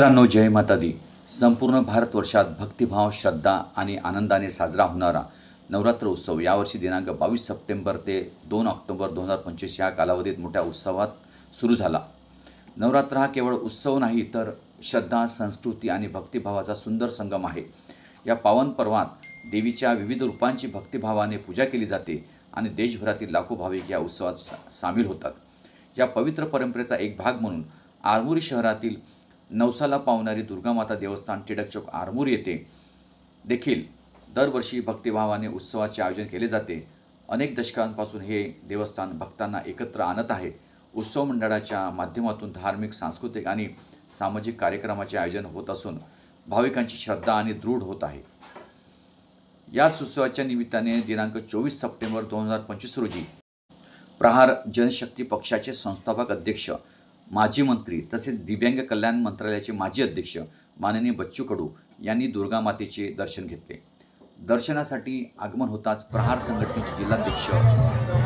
मित्रांनो जय माता दी. संपूर्ण भारतवर्षात भक्तिभाव श्रद्धा आणि आनंदाने साजरा होणारा नवरात्र उत्सव यावर्षी दिनांक बावीस सप्टेंबर ते दोन ऑक्टोबर दोन हजार पंचवीस या कालावधीत मोठ्या उत्सवात सुरू झाला. नवरात्र हा केवळ उत्सव नाही तर श्रद्धा संस्कृती आणि भक्तिभावाचा सुंदर संगम आहे. या पावन पर्वात देवीच्या विविध रूपांची भक्तिभावाने पूजा केली जाते आणि देशभरातील लाखो भाविक या उत्सवात सा सामील होतात. या पवित्र परंपरेचा एक भाग म्हणून आरमोरी शहरातील नवसाला पावणारी दुर्गामाता देवस्थान टिळक चौक आरमोर येथे. देखील दरवर्षी भक्तिभावाने उत्सवाचे आयोजन केले जाते. अनेक दशकांपासून हे देवस्थान भक्तांना एकत्र आणत आहे. उत्सव मंडळाच्या माध्यमातून धार्मिक सांस्कृतिक आणि सामाजिक कार्यक्रमाचे आयोजन होत असून भाविकांची श्रद्धा आणि दृढ होत आहे. याच उत्सवाच्या निमित्ताने दिनांक चोवीस सप्टेंबर दोन हजार पंचवीस रोजी प्रहार जनशक्ती पक्षाचे संस्थापक अध्यक्ष माजी मंत्री तसेच दिव्यांग कल्याण मंत्रालयाचे माजी अध्यक्ष माननीय बच्चू कडू यांनी दुर्गा मातेचे दर्शन घेतले. दर्शनासाठी आगमन होताच प्रहार संघटनेचे जिल्हाध्यक्ष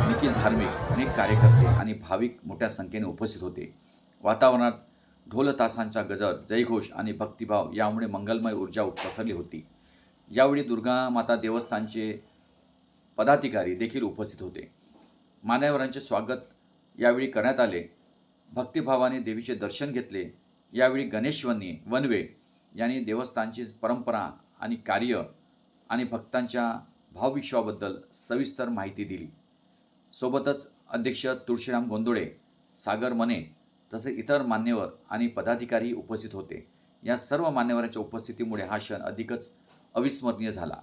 निखिल धार्मिक अनेक कार्यकर्ते आणि भाविक मोठ्या संख्येने उपस्थित होते. वातावरणात ढोलतासांचा गजर जयघोष आणि भक्तिभाव यामुळे मंगलमय ऊर्जा पसरली होती. यावेळी दुर्गा माता देवस्थानचे पदाधिकारी देखील उपस्थित होते. मान्यवरांचे स्वागत यावेळी करण्यात आले. भक्तिभावाने देवीचे दर्शन घेतले. यावेळी गणेशवनी वनवे यांनी देवस्थानची परंपरा आणि कार्य आणि भक्तांच्या भावविश्वाबद्दल सविस्तर माहिती दिली. सोबतच अध्यक्ष तुळशीराम गोंदोळे सागर मने तसे इतर मान्यवर आणि पदाधिकारी उपस्थित होते. या सर्व मान्यवरांच्या उपस्थितीमुळे हा क्षण अधिकच अविस्मरणीय झाला.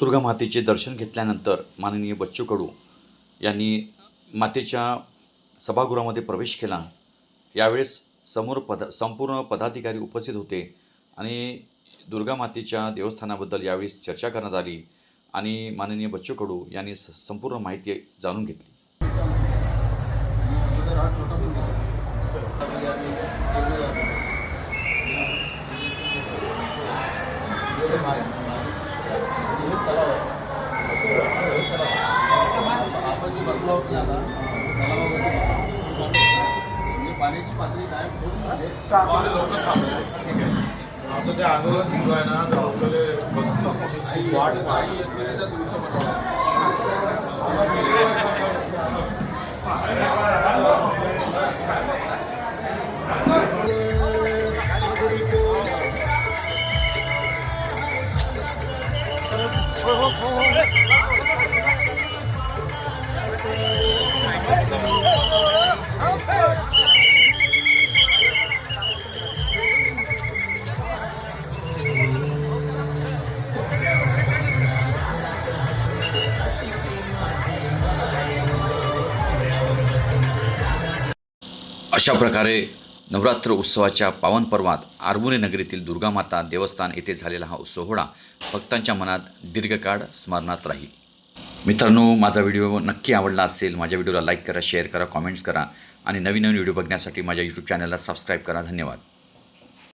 दुर्गा मातेचे दर्शन घेतल्यानंतर माननीय बच्चू कडू यांनी मातेच्या सभागृहामध्ये प्रवेश केला. यावेळेस समोर पद संपूर्ण पदाधिकारी उपस्थित होते आणि दुर्गा मातेच्या देवस्थानाबद्दल यावेळी चर्चा करण्यात आली आणि माननीय बच्चू कडू यांनी स संपूर्ण माहिती जाणून घेतली. पाण्याची पातळी कायम ठेवून लोक थांबले आता ते आंदोलन सुरू आहे ना तर आपल्याला बसतो वाट दिवस अशा प्रकारे नवरात्र उत्सवाच्या पावन पर्वात आरमोरी नगरीतील दुर्गामाता देवस्थान येथे झालेला हा सोहळा भक्तांच्या मनात दीर्घकाळ स्मरणात राहील. मित्रांनो माझा व्हिडिओ नक्की आवडला असेल माझ्या व्हिडिओला लाईक करा शेअर करा कॉमेंट्स करा आणि नवीन नवीन व्हिडिओ बघण्यासाठी माझ्या यूट्यूब चॅनलला सबस्क्राईब करा. धन्यवाद.